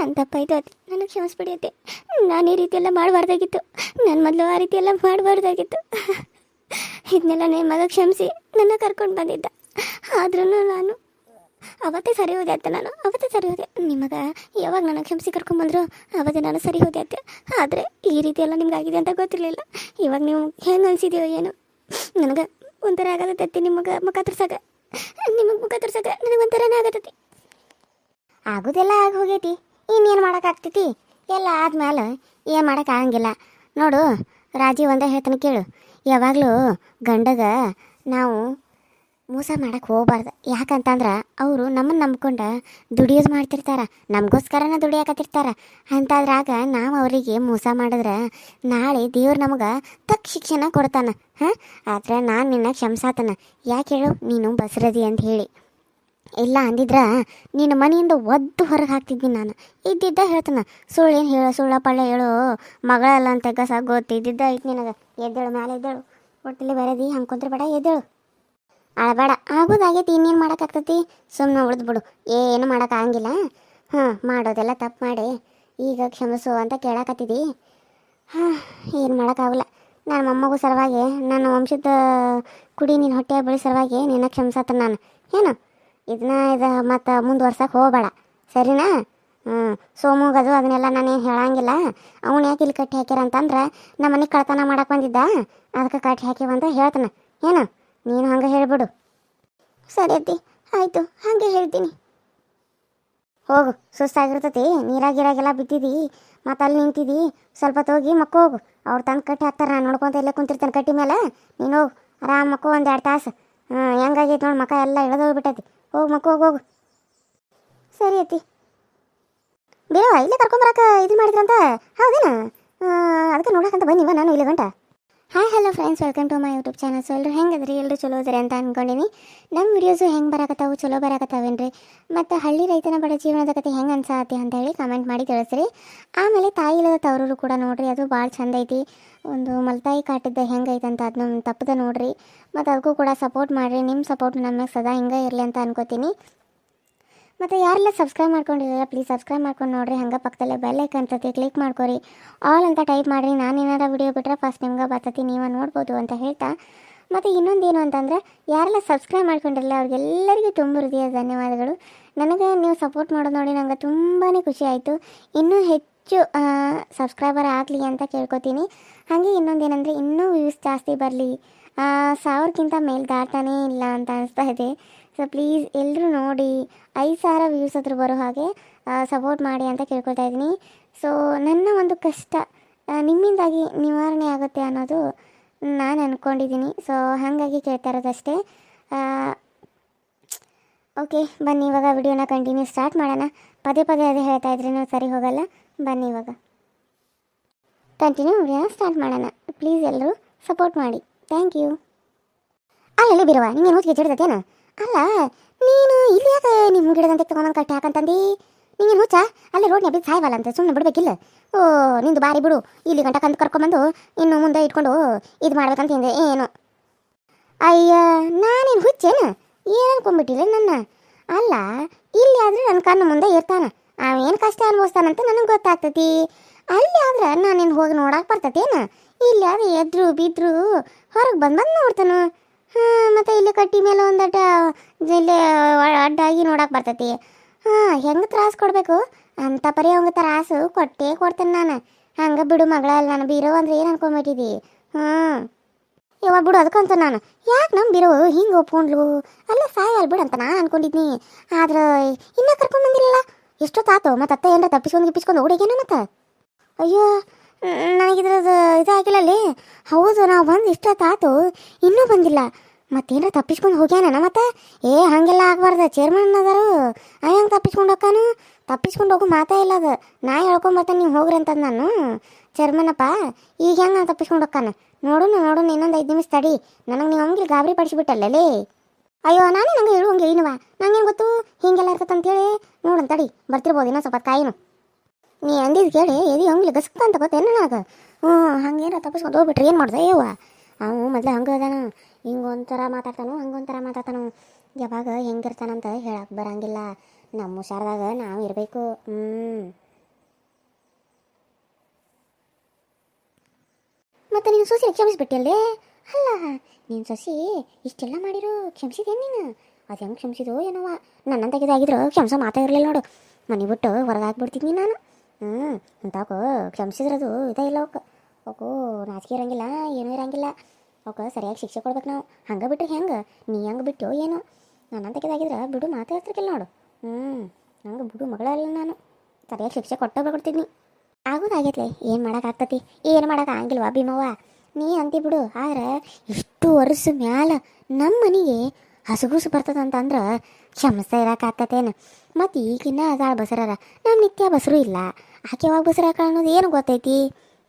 ನನ್ನ ತಪ್ಪಾಯಿತು ಅದು. ನನಗೆ ಕ್ಷಮಿಸ್ಬಿಡಿ ಅತ್ತೆ. ನಾನು ಈ ರೀತಿಯೆಲ್ಲ ಮಾಡಬಾರ್ದಾಗಿತ್ತು. ನನ್ನ ಮೊದಲು ಆ ರೀತಿಯೆಲ್ಲ ಮಾಡಬಾರ್ದಾಗಿತ್ತು. ಇದನ್ನೆಲ್ಲ ನನ್ನ ಮಗ ಕ್ಷಮಿಸಿ ನನ್ನ ಕರ್ಕೊಂಡು ಬಂದಿದ್ದ. ಆದ್ರೂ ನಾನು ಅವತ್ತೇ ಸರಿ ಹೋದೆ ಅತ್ತೆ ನಾನು. ಅವತ್ತೇ ಸರಿ ಹೋದೆ. ನಿಮಗ ಯಾವಾಗ ನಾನು ಕ್ಷಮಿಸಿ ಕರ್ಕೊಂಬಂದ್ರು ಅವತ್ತೇ ನಾನು ಸರಿ ಹೋದೆ ಅತ್ತೆ. ಆದರೆ ಈ ರೀತಿ ಎಲ್ಲ ನಿಮ್ಗೆ ಆಗಿದೆ ಅಂತ ಗೊತ್ತಿರಲಿಲ್ಲ. ಇವಾಗ ನೀವು ಹೆಂಗೆ ಅನ್ಸಿದೆಯೋ ಏನು. ನನಗೆ ಒಂಥರ ಆಗತ್ತೈತಿ ನಿಮಗೆ ಮುಖ ತರ್ಸಾಗ ನಿಮಗೆ ಮುಖ ತರ್ಸಾಗ ನನಗೆ ಒಂಥರನೇ ಆಗತ್ತೆ ಆಗೋದೆಲ್ಲ ಆಗಿ ಹೋಗೈತಿ. ಇನ್ನೇನು ಮಾಡೋಕ್ಕಾಗ್ತೈತಿ? ಎಲ್ಲ ಆದ್ಮೇಲೆ ಏನು ಮಾಡೋಕ್ಕಾಗಂಗಿಲ್ಲ ನೋಡು ರಾಜಿ ಒಂದೇ ಹೇಳ್ತಾನೆ ಕೇಳು. ಯಾವಾಗಲೂ ಗಂಡಗ ನಾವು ಮೋಸ ಮಾಡೋಕ್ಕೆ ಹೋಗ್ಬಾರ್ದು. ಯಾಕಂತಂದ್ರೆ ಅವರು ನಮ್ಮನ್ನು ನಂಬ್ಕೊಂಡು ದುಡಿಯೋದು ಮಾಡ್ತಿರ್ತಾರೆ. ನಮಗೋಸ್ಕರನ ದುಡಿಯಾಕತ್ತಿರ್ತಾರೆ. ಅಂತಾದ್ರಾಗ ನಾವು ಅವರಿಗೆ ಮೋಸ ಮಾಡಿದ್ರೆ ನಾಳೆ ದೇವ್ರು ನಮಗೆ ತಕ್ಕ ಶಿಕ್ಷಣ ಕೊಡ್ತಾನೆ. ಹಾಂ? ಆದರೆ ನಾನು ನಿನ್ನ ಕ್ಷಮಿಸಾತನ. ಯಾಕೆ ಹೇಳು? ನೀನು ಬಸರದಿ ಅಂತ ಹೇಳಿ. ಇಲ್ಲ ಅಂದಿದ್ರ ನಿನ್ನ ಮನೆಯಿಂದ ಒದ್ದು ಹೊರಗೆ ಹಾಕ್ತಿದ್ದೀನಿ ನಾನು. ಇದ್ದಿದ್ದ ಹೇಳ್ತಾನ, ಸುಳ್ಳು ಏನು ಹೇಳು, ಸುಳ್ಳ ಪಳ್ಳ ಹೇಳು ಮಗಳಲ್ಲ ಅಂತ ಕಸ ಗೊತ್ತು, ಇದ್ದಿದ್ದ ಐತಿ ನಿನಗೆ. ಎದ್ದೇಳು ಮೇಲೆ ಎದ್ದೇಳು. ಒಟ್ಟಲ್ಲಿ ಬರೋದಿ, ಹಂಗೆ ಕುಂತ್ರ ಬೇಡ, ಎದ್ದೇಳು. ಅಳಬೇಡ ಆಗೋದಾಗೈತಿ, ಇನ್ನೇನು ಮಾಡೋಕ್ಕಾಗ್ತೈತಿ ಸುಮ್ಮನೆ ಉಳಿದು ಬಿಡು. ಏನು ಮಾಡೋಕ್ಕಾಗಂಗಿಲ್ಲ ಹಾಂ, ಮಾಡೋದೆಲ್ಲ ತಪ್ಪು ಮಾಡಿ. ಈಗ ಕ್ಷಮಿಸು ಅಂತ ಕೇಳಾಕತ್ತಿದ್ದಿ ಹಾಂ, ಏನು ಮಾಡೋಕ್ಕಾಗಲ್ಲ ನನ್ನ ಮೊಮ್ಮಗೂ ಸಲುವಾಗಿ ನನ್ನ ವಂಶದ ಕುಡಿ ನಿನ್ನ ಹೊಟ್ಟೆ ಬಳಿ ಸಲುವಾಗಿ ನಿನ್ನ ಕ್ಷಮಿಸತ್ತ ನಾನು. ಏನು? ಇದನ್ನ ಇದು ಮತ್ತು ಮುಂದುವರ್ಸಕ್ಕೆ ಹೋಗಬೇಡ. ಸರಿನಾ? ಹ್ಞೂ ಸೋಮುಗದು ಅದನ್ನೆಲ್ಲ ನಾನೇನು ಹೇಳಂಗಿಲ್ಲ. ಅವನು ಯಾಕೆ ಇಲ್ಲಿ ಕಟ್ಟಿ ಹಾಕ್ಯಾರ ಅಂತಂದ್ರೆ ನಮ್ಮ ಮನೆಗೆ ಕಳ್ತನ ಮಾಡಕ್ಕೆ ಬಂದಿದ್ದ. ಅದಕ್ಕೆ ಕಟ್ಟಿ ಹಾಕಿವ ಅಂತ ಹೇಳ್ತಾನೆ. ಏನು? ನೀನು ಹಂಗೆ ಹೇಳಿಬಿಡು. ಸರಿ ಅತ್ತಿ. ಆಯಿತು. ಹಾಗೆ ಹೇಳ್ತೀನಿ. ಹೋಗು. ಸುಸ್ತಾಗಿರ್ತತಿ. ನೀರಾಗಿರಾಗೆಲ್ಲ ಬಿದ್ದಿದಿ. ಮತ್ತು ಅಲ್ಲಿ ನಿಂತಿದಿ. ಸ್ವಲ್ಪ ಹೋಗಿ ಮಕ್ಕ ಹೋಗು. ಅವ್ರು ತಂದು ಕಟ್ಟಿ ಹಾಕ್ತಾರೆ. ನಾನು ನೋಡ್ಕೊಂತ ಇಲ್ಲೇ ಕುಂತಿರ್ತಾನೆ ಕಟ್ಟಿ ಮೇಲೆ ನೀನು ಹೋಗು. ಆರಾಮ್ ಮಕ್ಕೋ ಒಂದು ಎರಡು ತಾಸು. ಹ್ಞೂ ಹೆಂಗಾಗೈತೆ ನೋಡಿ ಮಕ್ಕ ಎಲ್ಲ ಇಳಿದೋಗ್ಬಿಟ್ಟೈತಿ. ಹೋಗು ಮಕ್ಕ ಹೋಗು ಹೋಗು. ಸರಿ ಅತ್ತಿ. ಬೇರೆ ಇಲ್ಲೇ ಕರ್ಕೊಂಬರಕ್ಕೆ ಇದು ಮಾಡಿದ್ರಂತ? ಹೌದೇನಾ? ಅದಕ್ಕೆ ನೋಡಕ್ಕಂತ ಬನ್ನಿವ ನಾನು, ಇಲ್ಲಿ ಗಂಟ? Hi hello friends welcome to my YouTube channel so ಎಲ್ಲರೂ ಹೆಂಗದ್ರಿ? ಎಲ್ಲರೂ ಚಲೋ ಅದ್ರಿ ಅಂತ ಅನ್ಕೊಂಡಿನಿ. ನಮ್ಮ ವಿಡಿಯೋಸು ಹೆಂಗೆ ಬರಕತ್ತಾವು? ಚಲೋ ಬರಕತ್ತಾವೇನ್ರಿ? ಮತ್ತು ಹಳ್ಳಿ ರೈತನ ಬಡ ಜೀವನದ ಕತೆ ಹೆಂಗೆ ಅನ್ಸಾತಿ ಅಂತ ಹೇಳಿ ಕಮೆಂಟ್ ಮಾಡಿ ತಿಳಿಸ್ರಿ. ಆಮೇಲೆ ತಾಯಿ ಇಲ್ಲದ ತವರೂರು ಕೂಡ ನೋಡ್ರಿ, ಅದು ಭಾಳ ಚಂದ ಐತಿ. ಒಂದು ಮಲ್ತಾಯಿ ಕಾಟಿದ್ದ ಹೆಂಗೈತೆ ಅಂತ ಅದನ್ನ ತಪ್ಪದ ನೋಡ್ರಿ. ಮತ್ತು ಅದಕ್ಕೂ ಕೂಡ ಸಪೋರ್ಟ್ ಮಾಡಿರಿ. ನಿಮ್ಮ ಸಪೋರ್ಟ್ ನಮಗೆ ಸದಾ ಹಿಂಗೆ ಇರಲಿ ಅಂತ ಅನ್ಕೋತೀನಿ. ಮತ್ತು ಯಾರೆಲ್ಲ ಸಬ್ಸ್ಕ್ರೈಬ್ ಮಾಡ್ಕೊಂಡಿರಲ್ಲ ಪ್ಲೀಸ್ ಸಬ್ಸ್ಕ್ರೈಬ್ ಮಾಡ್ಕೊಂಡು ನೋಡಿರಿ. ಹಂಗೆ ಪಕ್ಕದಲ್ಲೇ ಬೆಲ್ ಐಕನ್ ತತಿ ಕ್ಲಿಕ್ ಮಾಡ್ಕೊರಿ. ಆಲ್ ಅಂತ ಟೈಪ್ ಮಾಡಿರಿ. ನಾನು ಏನಾರ ವಿಡಿಯೋ ಬಿಟ್ಟರೆ ಫಸ್ಟ್ ನಿಮ್ಗೆ ಬರ್ತತಿ, ನೀವು ನೋಡ್ಬೋದು ಅಂತ ಹೇಳ್ತಾ. ಮತ್ತು ಇನ್ನೊಂದೇನು ಅಂತಂದರೆ, ಯಾರೆಲ್ಲ ಸಬ್ಸ್ಕ್ರೈಬ್ ಮಾಡ್ಕೊಂಡಿರಲ್ಲ ಅವ್ರಿಗೆಲ್ಲರಿಗೂ ತುಂಬ ಹೃದಯ ಧನ್ಯವಾದಗಳು. ನನಗೆ ನೀವು ಸಪೋರ್ಟ್ ಮಾಡೋದು ನೋಡಿ ನಂಗೆ ತುಂಬಾ ಖುಷಿ ಆಯಿತು. ಇನ್ನೂ ಹೆಚ್ಚು ಸಬ್ಸ್ಕ್ರೈಬರ್ ಆಗಲಿ ಅಂತ ಕೇಳ್ಕೊತೀನಿ. ಹಾಗೆ ಇನ್ನೊಂದೇನೆಂದರೆ, ಇನ್ನೂ ವ್ಯೂಸ್ ಜಾಸ್ತಿ ಬರಲಿ. ಸಾವಿರಕ್ಕಿಂತ ಮೇಲೆ ದಾಟ್ತಾನೇ ಇಲ್ಲ ಅಂತ ಅನಿಸ್ತಾ ಇದೆ. ಸೊ ಪ್ಲೀಸ್ ಎಲ್ಲರೂ ನೋಡಿ, ಐದು ಸಾವಿರ ವ್ಯೂಸ್ ಹತ್ರ ಬರೋ ಹಾಗೆ ಸಪೋರ್ಟ್ ಮಾಡಿ ಅಂತ ಕೇಳ್ಕೊಳ್ತಾ ಇದ್ದೀನಿ. ಸೊ ನನ್ನ ಒಂದು ಕಷ್ಟ ನಿಮ್ಮಿಂದಾಗಿ ನಿವಾರಣೆ ಆಗುತ್ತೆ ಅನ್ನೋದು ನಾನು ಅಂದ್ಕೊಂಡಿದ್ದೀನಿ ಸೊ ಹಾಗಾಗಿ ಕೇಳ್ತಾ ಇರೋದಷ್ಟೇ. ಓಕೆ ಬನ್ನಿ, ಇವಾಗ ವಿಡಿಯೋನ ಕಂಟಿನ್ಯೂ ಸ್ಟಾರ್ಟ್ ಮಾಡೋಣ. ಪದೇ ಪದೇ ಅದೇ ಹೇಳ್ತಾ ಇದ್ರೂ ಸರಿ ಹೋಗಲ್ಲ. ಬನ್ನಿ ಇವಾಗ. ಕಂಟಿನ್ಯೂ ವಿಡಿಯೋನ ಸ್ಟಾರ್ಟ್ ಮಾಡೋಣ. ಪ್ಲೀಸ್ ಎಲ್ಲರೂ ಸಪೋರ್ಟ್ ಮಾಡಿ. ಥ್ಯಾಂಕ್ ಯು ಅಲ್ಲಲ್ಲಿ ಬಿರುವ ನಿಂಗೇನು ಹೋಗಿ ಚಿಡ್ತೇನ ಅಲ್ಲ, ನೀನು ಇಲ್ಲಿ ಯಾಕೆ ನಿಮ್ಮ ಗಿಡದಂತೆ ತಗೊಂಡು ಕಟ್ಟಿ ಹಾಕಂತಂದು? ನಿಂಗೇನು ಹುಚ್ಚ? ಅಲ್ಲೇ ರೋಡ್ನ ಬಿದ್ದು ಸಾಯ್ವಲ್ಲ ಅಂತ ಸುಮ್ಮನೆ ಬಿಡ್ಬೇಕಿಲ್ಲ ಓ, ನಿಂದು ಬಾರಿ ಬಿಡು. ಇಲ್ಲಿ ಗಂಟ ಕಂದು ಕರ್ಕೊಂಬಂದು ಇನ್ನು ಮುಂದೆ ಇಟ್ಕೊಂಡು ಇದು ಮಾಡ್ಬೇಕಂತ ಹಿಂದೆ ಏನು? ಅಯ್ಯ, ನಾನೇನು ಹುಚ್ಚೇನ? ಏನು ಅನ್ಕೊಂಬಿಟ್ಟಿಲ್ಲ ನನ್ನ? ಅಲ್ಲ, ಇಲ್ಲಿ ಆದ್ರೆ ನನ್ನ ಕಣ್ಣು ಮುಂದೆ ಇರ್ತಾನ. ಅವೇನು ಕಷ್ಟ ಅನುಭವಿಸ್ತಾನಂತ ನನಗೆ ಗೊತ್ತಾಗ್ತತಿ. ಅಲ್ಲಿ ಆದ್ರೆ ನಾನೇನು ಹೋಗಿ ನೋಡಕ್ಕೆ ಬರ್ತತೇನ? ಇಲ್ಲಿ ಎದ್ರು ಬಿದ್ರು ಹೊರಗೆ ಬಂದು ಬಂದು ನೋಡ್ತಾನು. ಹಾಂ, ಮತ್ತು ಇಲ್ಲಿ ಕಟ್ಟಿ ಮೇಲೆ ಒಂದಟ ಇಲ್ಲಿ ಅಡ್ಡಾಗಿ ನೋಡಕ್ಕೆ ಬರ್ತೈತಿ. ಹಾಂ, ಹೆಂಗೆ ತ್ರಾಸು ಕೊಡಬೇಕು? ಅಂತ ಪರಿ ಅವಂಗೆ ತ್ರಾಸು ಕೊಟ್ಟೇ ಕೊಡ್ತೇನೆ ನಾನು. ಹಂಗೆ ಬಿಡು ಮಗಳ ನಾನು ಬೀರೋ ಅಂದ್ರೆ ಏನು ಅನ್ಕೊಂಬಿಟ್ಟಿದ್ದಿ ಹಾಂ. ಇವಾಗ ಬಿಡು ಅದಕ್ಕಂತ ನಾನು. ಯಾಕೆ ನಮ್ಮ ಬಿರು ಹಿಂಗೆ ಒಪ್ಕೊಂಡ್ಲು? ಅಲ್ಲ ಸಾಯಲ್ ಬಿಡು ಅಂತ ನಾನು ಅನ್ಕೊಂಡಿದ್ನಿ. ಆದ್ರೆ ಇನ್ನೂ ಕರ್ಕೊಂಬಂದಿರಲ್ಲ ಎಷ್ಟೊತ್ತಾತು, ಮತ್ತೆ ಅತ್ತ ಏನರ ತಪ್ಪಿಸ್ಕೊಂಡು ಗಿಪ್ಪಿಸ್ಕೊಂಡು ಓಡಿಗೇನ ಮತ್ತೆ? ಅಯ್ಯೋ ನನಗಿದ್ರದ್ದು ಇದಾಗಿಲ್ಲ ಅಲ್ಲಿ ಹೌದು, ನಾವು ಬಂದು ಇಷ್ಟೊತ್ತಾತು ಇನ್ನೂ ಬಂದಿಲ್ಲ. ಮತ್ತೇನಾರ ತಪ್ಪಿಸ್ಕೊಂಡು ಹೋಗ್ಯಾನ ಮತ್ತೆ? ಏ, ಹಾಗೆಲ್ಲ ಆಗ್ಬಾರ್ದು. ಚೇರ್ಮನ್ ಅದಾರು. ಹಂಗೆ ತಪ್ಪಿಸ್ಕೊಂಡು ಹೋಗ್ತಾನು? ತಪ್ಪಿಸ್ಕೊಂಡು ಹೋಗೋ ಮಾತೇ ಇಲ್ಲ ಅದು. ನಾ ಹೇಳ್ಕೊಂಬರ್ತಾನೆ ನೀವು ಹೋಗ್ರಿ ಅಂತಂದು ನಾನು. ಚೇರ್ಮನಪ್ಪ ಈಗ ಹೆಂಗೆ ನಾನು ತಪ್ಪಿಸ್ಕೊಂಡು ಹೋಗ್ತಾನೆ? ನೋಡೋಣ ನೋಡೋಣ ಇನ್ನೊಂದು ಐದು ನಿಮಿಷ ತಡಿ. ನನಗೆ ನೀವು ಹಂಗೆ ಗಾಬರಿ ಪಡಿಸಿಬಿಟ್ಟಲ್ಲೇ ಅಯ್ಯೋ, ನಾನೇ ನಂಗೆ ಹೇಳು ಹಂಗೆ ಏನವ ನಂಗೇನು ಗೊತ್ತು? ಹಿಂಗೆಲ್ಲ ಇರ್ತದೆ ಅಂತೇಳಿ ನೋಡೋಣ ತಡಿ. ಬರ್ತಿರ್ಬೋದು ಇನ್ನೊಂದು ಸ್ವಲ್ಪ ಕಾಯಿನು. ನೀ ಅಂದಿದ್ದು ಕೇಳಿ, ಎದಿ ಹಂಗ್ಲಿ ಗಸ್ಕ ಅಂತ ಗೊತ್ತೇನು ನನಗೆ? ಹ್ಞೂ ಹಂಗೇನೋ ತಪ್ಪಿಸ್ಕೊಂಡು ಹೋಗ್ಬಿಟ್ರೆ, ಏನು ಮಾಡ್ದೆ? ಯವ್ವ ಅವನು ಮೊದಲು ಹಂಗೆ ಅದಾನ. ಹಿಂಗೊಂಥರ ಒಂಥರ ಮಾತಾಡ್ತಾನು ಹಂಗೆ ಒಂಥರ ಮಾತಾಡ್ತಾನು. ಯಾವಾಗ ಹೆಂಗಿರ್ತಾನಂತ ಹೇಳಕ್ಕೆ ಬರಂಗಿಲ್ಲ. ನಮ್ಮ ಹುಷಾರ್ದಾಗ ನಾವು ಇರಬೇಕು. ಹ್ಞೂ ಮತ್ತು ನೀನು ಸೊಸಿ ಕ್ಷಮಿಸ್ಬಿಟ್ಟಿಯಲ್ಲೇ? ಅಲ್ಲ, ನೀನು ಸೊಸಿ ಇಷ್ಟೆಲ್ಲ ಮಾಡಿರು ಕ್ಷಮಿಸಿದೇನು ನೀನು? ಅದು ಹೆಂಗೆ ಕ್ಷಮಿಸಿದು ಏನವ ಇದಾಗಿದ್ರು ಕ್ಷಮಿಸೋ ಮಾತಾ ಇರಲಿಲ್ಲ ನೋಡು. ಮನೆ ಬಿಟ್ಟು ಹೊರಗಾಕ್ಬಿಡ್ತೀನಿ ನಾನು. ಹ್ಞೂ ಅಂತಾಕೋ ಕ್ಷಮಿಸಿದ್ರದು ಇದೇ ಇಲ್ಲ ಅವಕ್ಕೆ ಅವಕ್ಕು ನಾಚಿಕೆ ಇರಂಗಿಲ್ಲ, ಏನೂ ಇರಂಗಿಲ್ಲ. ಅವಕ್ಕೆ ಸರಿಯಾಗಿ ಶಿಕ್ಷೆ ಕೊಡ್ಬೇಕು ನಾವು. ಹಂಗೆ ಬಿಟ್ರೆ ಹೆಂಗೆ? ನೀ ಹಂಗೆ ಬಿಟ್ಟು ಏನು? ನನ್ನಂತ ಇದಾಗಿದ್ರೆ ಬಿಡು ಮಾತಾಡ್ತಿರ್ಕಿಲ್ಲ ನೋಡು. ಹ್ಞೂ ಹಂಗೆ ಬಿಡು ಮಗಳಲ್ಲ ನಾನು. ಸರಿಯಾಗಿ ಶಿಕ್ಷೆ ಕೊಟ್ಟ ಬಿಡ್ತಿದ್ನಿ ಆಗೋದಾಗೈತ್ಲೆ, ಏನು ಮಾಡೋಕ್ಕಾಗ್ತತಿ ಏನು ಮಾಡೋಕೆ ಆಗಿಲ್ವಾ ಭೀಮವ್ವ? ನೀ ಅಂತಿ ಬಿಡು, ಆದ್ರೆ ಇಷ್ಟು ವರ್ಷ ಮ್ಯಾಲ ನಮ್ಮ ಮನೆಗೆ ಹಸುಗುಸು ಬರ್ತದಂತಂದ್ರೆ ಕ್ಷಮಿಸ್ತಾ ಇರೋಕ್ಕಾಗ್ತತೇನು ಮತ್ತು ಈಗಿನ ಅದಾಳ ಬಸರಾರ ನಮ್ಮ ನಿತ್ಯ ಬಸರು ಇಲ್ಲ. ಆಕೆ ಯಾವಾಗ ಬಸರ ಅನ್ನೋದು ಏನು ಗೊತ್ತೈತಿ?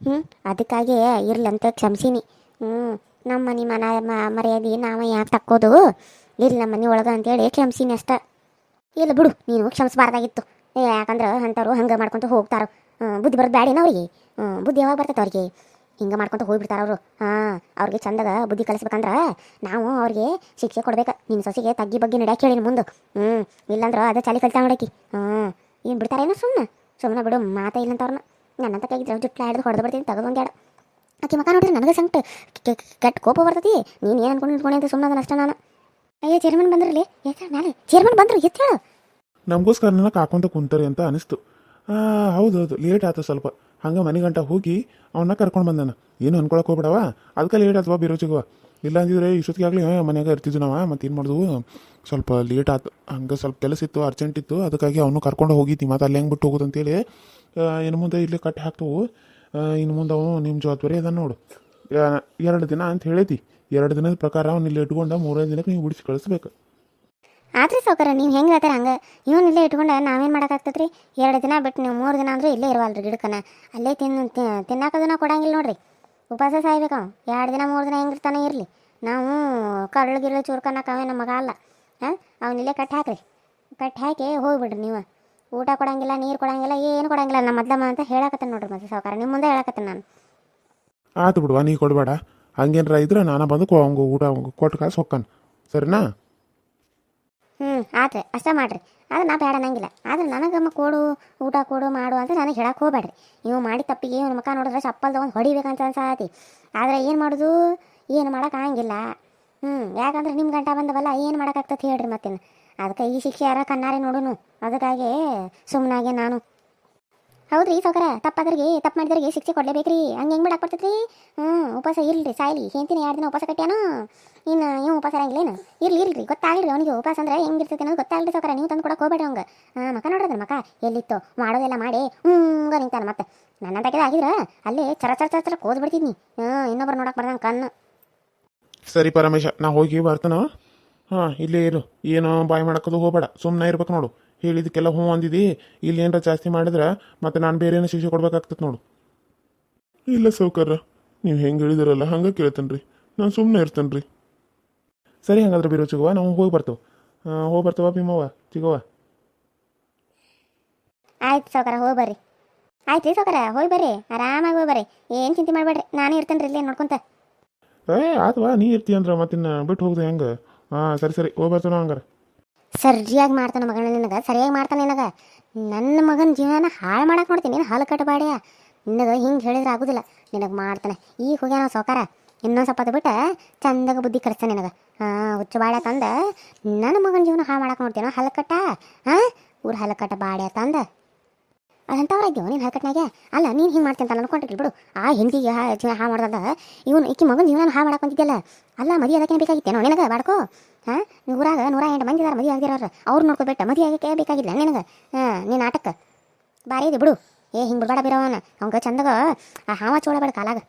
ಹ್ಞೂ ಅದಕ್ಕಾಗೆ ಇರ್ಲಂತ ಕ್ಷಮಿಸೀನಿ. ಹ್ಞೂ ನಮ್ಮ ಮನೆ ಮನ ಮರ್ಯಾದೆ ನಾವ ಯಾಕೆ ತಕ್ಕೋದು? ಇಲ್ಲಿ ನಮ್ಮ ಮನೆ ಒಳಗೆ ಅಂತೇಳಿ ಕ್ಷಮಿಸೀನಿ ಅಷ್ಟ. ಇಲ್ಲ ಬಿಡು, ನೀನು ಕ್ಷಮಿಸಬಾರ್ದಾಗಿತ್ತು. ಯಾಕಂದ್ರೆ ಅಂಥವ್ರು ಹಂಗೆ ಮಾಡ್ಕೊಂತ ಹೋಗ್ತಾರ. ಬುದ್ಧಿ ಬರೋದು ಬ್ಯಾಡೇನ ಅವ್ರಿಗೆ? ಬುದ್ಧಿ ಯಾವಾಗ ಬರ್ತೈತೆ ಅವ್ರಿಗೆ? ಹಿಂಗೆ ಮಾಡ್ಕೊಂತ ಹೋಗ್ಬಿಡ್ತಾರ ಅವರು. ಹಾ, ಅವ್ರಿಗೆ ಚಂದದ ಬುದ್ಧಿ ಕಲಿಸ್ಬೇಕಂದ್ರ ನಾವು ಅವ್ರಿಗೆ ಶಿಕ್ಷೆ ಕೊಡ್ಬೇಕು. ನಿನ್ನ ಸೊಸೆಗೆ ತಗ್ಗಿ ಬಗ್ಗೆ ನಡ್ಯಾಕ ಹೇಳಿ ಮುಂದೆ. ಹ್ಞೂ ಇಲ್ಲಾಂದ್ರೆ ಅದು ಚಾಲಿ ಕಲ್ತಾ ನೋಡಕಿ ಹ್ಞೂ ಏನು ಬಿಡ್ತಾರೇನೋ ಸುಮ್ಮನೆ ಸುಮ್ಮನೆ ಬಿಡು, ಮಾತೇ ಇಲ್ಲಂತ ಅವ್ರನ್ನ ನನ್ನಂತ ಕೈಗಿದ್ರೆ ಜುಟ್ಲ ಹಿಡಿದು ಹೊಡೆದು ಬಿಡ್ತೀನಿ, ತೆಗೆದು ಎರಡು. ಆಕೆ ಮಕ್ಕ ನೋಡಿದ್ರೆ ನನಗೆ ಸಂಕಟ ಕೆಟ್ಟ ಕೋಪ ಬರ್ತತಿ. ನೀನು ಏನು ಅನ್ಕೊಂಡು ನಿಂತ್ಕೊಂಡೆ ಅಂತ ಸುಮ್ಮನೆ ಅಷ್ಟೇ ನಾನು. ಅಯ್ಯೋ ಚೇರ್ಮನ್ ಬಂದ್ರಲ್ಲಿ ನಾಳೆ ಮೇಲೆ ಚೇರ್ಮನ್ ಬಂದ್ರು ಎತ್ತ ನಮಗೋಸ್ಕರ ನನಗೆ ಹಾಕೊಂತ ಕುಂತಾರೆ ಅಂತ ಅನಿಸ್ತು. ಹೌದು ಹೌದು ಲೇಟ್ ಆಯ್ತು ಸ್ವಲ್ಪ. ಹಂಗೆ ಮನೆ ಗಂಟ ಹೋಗಿ ಅವನ್ನ ಕರ್ಕೊಂಡು ಬಂದಾನ. ಏನು ಅನ್ಕೊಳಕ್ಕೆ ಹೋಗ್ಬೇಡವ? ಅದಕ್ಕೆ ಲೇಟ್ ಆಯ್ತವ ಬಿರೋಚಿಗವ ಇಲ್ಲ ಅಂದಿದ್ರೆ ಇಷ್ಟೊತ್ತಿಗಾಗಲಿ ಮನೆಯಾಗ ಇರ್ತಿದ್ವಿ ನಾವು, ಮತ್ತೇನು ಮಾಡಿದ್ವು ಸ್ವಲ್ಪ ಲೇಟ್ ಆಯ್ತು ಹಂಗೆ ಸ್ವಲ್ಪ ಕೆಲಸ ಇತ್ತು ಅರ್ಜೆಂಟ್ ಇತ್ತು, ಅದಕ್ಕಾಗಿ ಅವನು ಕರ್ಕೊಂಡು ಹೋಗಿದ್ದಿ. ಮತ್ತೆ ಅಲ್ಲಿ ಹೆಂಗೆ ಬಿಟ್ಟು ಹೋಗೋದು ಅಂತೇಳಿ ಇನ್ನು ಮುಂದೆ ಇಲ್ಲಿ ಕಟ್ಟಿ ಹಾಕ್ತವು. ಇನ್ನು ಮುಂದೆ ಅವನು ನಿಮ್ಮ ಜವಾಬ್ದಾರಿ ಅದ ನೋಡು. ಎರಡು ದಿನ ಅಂತ ಹೇಳೈತಿ ಎರಡು ದಿನದ ಪ್ರಕಾರ ಅವ್ನು ಇಲ್ಲಿ ಇಟ್ಕೊಂಡು ಮೂರನೇ ದಿನಕ್ಕೆ ನೀವು ಬಿಡಿಸಿ ಕಳಿಸ್ಬೇಕು. ಆದ್ರೆ ಸಾವ್ಕಾರ ನೀವು ಹೆಂಗೆ ಹೇಳ್ತಾರೆ ಹಂಗೆ? ಇವನು ಇಲ್ಲೇ ಇಟ್ಕೊಂಡು ನಾವೇನು ಮಾಡೋಕ್ಕಾಗ್ತದ್ರಿ? ಎರಡು ದಿನ ಬಿಟ್ಟು ನೀವು ಮೂರು ದಿನ ಅಂದ್ರೆ ಇಲ್ಲೇ ಇರುವಲ್ರಿ ಗಿಡಕ್ಕನ. ಅಲ್ಲೇ ತಿನ್ನು ತಿನ್ನಾಕದನ್ನ ಕೊಡಂಗಿಲ್ಲ ನೋಡ್ರಿ. ಉಪವಾಸ ಸಾಯ್ಬೇಕು ಎರಡು ದಿನ, ಮೂರು ದಿನ ಹೆಂಗಿರ್ತಾನೆ ಇರಲಿ. ನಾವು ಕರಳು, ಗಿರಳು ಚೂರ್ಕೊಳಕ್ಕೆ ಅವೇ ನಮ್ಮ ಮಗ ಅಲ್ಲ. ಹಾಂ? ಅವನಿಲ್ಲೇ ಕಟ್ಟಿ ಹಾಕ್ರಿ. ಕಟ್ಟಿ ಹಾಕಿ ಹೋಗ್ಬಿಡ್ರಿ ನೀವು. ಊಟ ಕೊಡಂಗಿಲ್ಲ, ನೀರು ಕೊಡಂಗಿಲ್ಲ, ಏನು ಕೊಡಂಗಿಲ್ಲ. ನಮ್ಮ ಮದ್ಲಮ್ಮ ಅಂತ ಹೇಳಕತ್ತೇನೆ ನೋಡ್ರಿ ಮತ್ತೆ ಸಾವುಕಾರ. ನಿಮ್ಮ ಮುಂದೆ ಹೇಳಕತ್ತೆ ನಾನು. ಆತು ಬಿಡುವ, ನೀ ಕೊಡಬೇಡ. ಹಂಗೇನ್ರ ಇದ್ರೆ ನಾನು ಬಂದು ಕೊ- ಊಟ ಕೊಟ್ಟು ಕಾಸು ಹೊಕ್ಕನ್ ಸರಿನಾ? ಹ್ಞೂ ಆತ್ರಿ, ಅಷ್ಟೇ ಮಾಡಿರಿ. ಆದ್ರೆ ನಾ ಬೇಡ ಅನ್ನಂಗಿಲ್ಲ. ಆದ್ರೆ ನನಗಮ್ಮ ಕೊಡು, ಊಟ ಕೊಡು, ಮಾಡು ಅಂತ ನನಗೆ ಹೇಳಕ್ಕೆ ಹೋಗ್ಬೇಡ್ರಿ. ನೀವು ಮಾಡಿ ತಪ್ಪಿಗೆ ಇವ್ನ ಮುಖ ನೋಡಿದ್ರೆ ಚಪ್ಪಲ್ ತೊಗೊಂಡು ಹೊಡಿಬೇಕಂತ ಅನ್ಸಾತಿ ಆದ್ರೆ ಏನು ಮಾಡೋದು? ಏನು ಮಾಡೋಕ್ಕಾಗಂಗಿಲ್ಲ ಹ್ಞೂ ಯಾಕಂದ್ರೆ ನಿಮ್ಮ ಗಂಟ ಬಂದವಲ್ಲ, ಏನು ಮಾಡೋಕ್ಕಾಗ್ತದೆ ಹೇಳ್ರಿ ಮತ್ತೇನು ಅದಕ್ಕೆ ಈ ಶಿಕ್ಷೆ ಯಾರ ಕಣ್ಣಾರೆ ನೋಡುನು. ಅದಕ್ಕಾಗಿ ಸುಮ್ಮನಾಗೆ ನಾನು. ಹೌದ್ರಿ ಸೌಕರ ತಪ್ಪಾದ್ರಿಗೆ, ತಪ್ಪು ಮಾಡಿದ್ರಿಗೆ ಶಿಕ್ಷೆ ಕೊಡ್ಲೇಬೇಕ್ರಿ. ಹಂಗೆ ಹೆಂಗೆ ಮಾಡಕ್ಕೆ ಬರ್ತೈತ್ರಿ ಹ್ಞೂ ಉಪವಾಸ ಇಲ್ರಿ ಸಾಯ್ಲಿ. ಹೇಳ್ತೀನಿ ಎರಡು ದಿನ ಉಪವಾಸ ಕಟ್ಟ್ಯಾನು? ಇನ್ನು ಇವ್ ಉಪವಾಸ ಇರಂಗಿಲ್ಲೇನು? ಇರ್ಲಿ ಇಲ್ರಿ ಗೊತ್ತಾಗ್ಲಿ ಅವನಿಗೆ ಉಪವಾಸ ಅಂದ್ರೆ ಹೆಂಗಿರ್ತೈತೆ ಅನ್ನೋದು ಗೊತ್ತಾಗ್ಲಿ ಸೌಕರ ನೀವು ತಂದು ಕೊಡಕ್ಕೆ ಹೋಗ್ಬೇಡ್ರಿ ಅವಂಗೆ. ಮಕ ನೋಡಿದ್ರೆ ಮಕ? ಎಲ್ಲಿತ್ತು? ಮಾಡೋದೆಲ್ಲ ಮಾಡಿ ಹ್ಞೂ ನಿಂತಾನ ಮತ್ತೆ. ನನ್ನ ತಗೆದ ಆಗಿದ್ರ ಅಲ್ಲೇ ಚರ ಚರ ಚರ ಚರ ಕೋದ್ ಬಿಡ್ತಿದ್ನಿ. ಹಾಂ, ಇನ್ನೊಬ್ರು ನೋಡಕ್ಕೆ ಬರ್ದಂಗೆ ಕಣ್ಣು. ಸರಿ ಪರಮೇಶ, ನಾ ಹೋಗಿ ಬರ್ತಾನ? ಹಾಂ, ಇಲ್ಲೇ ಇರು. ಏನು ಬಾಯ್ ಮಾಡಕ್ಕದು ಹೋಗ್ಬೇಡ. ಸುಮ್ಮನೆ ಇರ್ಬೇಕು ನೋಡು. ಹೇಳಿದಕ್ಕೆಲ್ಲ ಹ್ಞೂ ಅಂದಿದಿ? ಇಲ್ಲಿ ಏನರ ಜಾಸ್ತಿ ಮಾಡಿದ್ರೆ ಮತ್ತೆ ನಾನು ಬೇರೆ ಏನೋ ಶಿಕ್ಷೆ ಕೊಡ್ಬೇಕಾಗ್ತದೆ ನೋಡು. ಇಲ್ಲ ಸೌಕರ್ರ ನೀವು ಹೆಂಗೆ ಹೇಳಿದಿರಲ್ಲ ಹಂಗೆ ಕೇಳ್ತೇನೆ ರೀ ನಾನು ಸುಮ್ಮನೆ ಇರ್ತೇನೆ ರೀ ಸರಿ ಹಂಗಾದ್ರೆ ಬಿರೋ ಚಿಗವ್ವ ನಾವು ಹೋಗಿ ಬರ್ತೇವೆ. ಹೋಗಿ ಬರ್ತೇವ ಭೀಮವ್ವ ಚಿಗವ್ವ. ಆಯ್ತು ಸೌಕರ ಹೋಗಿ ಬರ್ರಿ. ಆಯ್ತು ರೀ ಸೌಕರ ಹೋಗಿ ಬರ್ರಿ ಆರಾಮಾಗಿ ಹೋಗಿ ಬರ್ರಿ. ಏನು ಚಿಂತೆ ಮಾಡಬೇಡ್ರಿ ನಾನೇ ಇರ್ತೇನೆ ರೀ ಇಲ್ಲೇ ನೋಡ್ಕೊಂತ. ಏ ಆತ್ವಾ ನೀ ಇರ್ತೀಯ ಅಂದ್ರೆ ಮತ್ತಿನ್ನ ಬಿಟ್ಟು ಹೋಗ್ದೆ ಹೆಂಗೆ? ಹಾಂ ಸರಿ ಸರಿ ಹೋಗಿ ಬರ್ತೇವೆ ನಾವು ಹಂಗಾರೆ. ಸರಿಯಾಗಿ ಮಾಡ್ತಾನೆ ಮಗನ ನಿನಗೆ, ಸರಿಯಾಗಿ ಮಾಡ್ತಾನೆ ನಿನಗ. ನನ್ನ ಮಗನ ಜೀವನ ಹಾಳು ಮಾಡಕ್ಕೆ ನೋಡ್ತೀನಿ, ನೀನು ಹಾಲು ಕಟ್ಟಬಾಡ್ಯ ನಿನಗೆ ಹಿಂಗೆ ಹೇಳಿದ್ರೆ ಆಗೋದಿಲ್ಲ. ನಿನಗೆ ಮಾಡ್ತಾನೆ. ಈಗ ಹೋಗ್ಯಾನ ಸೌಕಾರ ಇನ್ನೊಂದು ಸ್ವಲ್ಪ ಬಿಟ್ಟು ಚಂದಾಗ ಬುದ್ಧಿ ಕಲಿಸ್ತಾನೆ ನಿನಗೆ. ಹಾಂ, ಹುಚ್ಚು ಬಾಡ್ಯ ತಂದ. ನನ್ನ ಮಗನ ಜೀವನ ಹಾಳು ಮಾಡಕ್ಕೆ ನೋಡ್ತೀನೋ ಹಲಕಟ್ಟ ಹಾಂ, ಊರು ಹಲಕಟ್ಟ ಬಾಡ್ಯ ತಂದ. ಅದಂತವ್ರಾಗ್ಯವ ನೀನು ಹಲ್ಕಟ್ನಾಗೆ ಅಲ್ಲ, ನೀನು ಹಿಂಗೆ ಮಾಡ್ತೀನಿ ಅಂತ ಅನ್ಕೊಂಡಿರ್ಲಿ ಬಿಡು. ಆ ಹೆಂಡತಿಗೆ ಹಾ ಜೀವನ ಹಾಳು ಮಾಡ್ದಂದ ಇವನು ಈಕಿ ಮಗನ ಜೀವನ ಹಾಳು ಮಾಡಕ್ಕೆ ಬಂದಿದ್ದಲ್ಲ ಅಲ್ಲ ಮದಿ ಅದಕ್ಕೆ ಬೇಕಾಗಿತ್ತೇನೋ? ನಿನಗೆ, ಬಾಡ್ಕೋ. ಹಾಂ? ಊರಾಗ ನೂರ ಎಂಟು ಮಂದಿ ಇದಾರೆ ಮದುವೆ ಆಗಿರೋರು ಅವ್ರು ನೋಡ್ಕೊಬಿಟ್ಟು ಮದುವೆ ಆಗಕ್ಕೆ ಬೇಕಾಗಿಲ್ಲ ನಿನಗೆ. ಹಾಂ, ನೀನು ಆಟಕ್ಕೆ. ಬಾರಿ ಇದೆ ಬಿಡು. ಏ, ಹಿಂಗೆ ಬಿಡಬೇಡ ಬಿಡವನ ಅವಂಗ ಚಂದಗ ಆ ಹಾವ ಚೋಳ ಬೇಡ ಕಾಲಾಗ.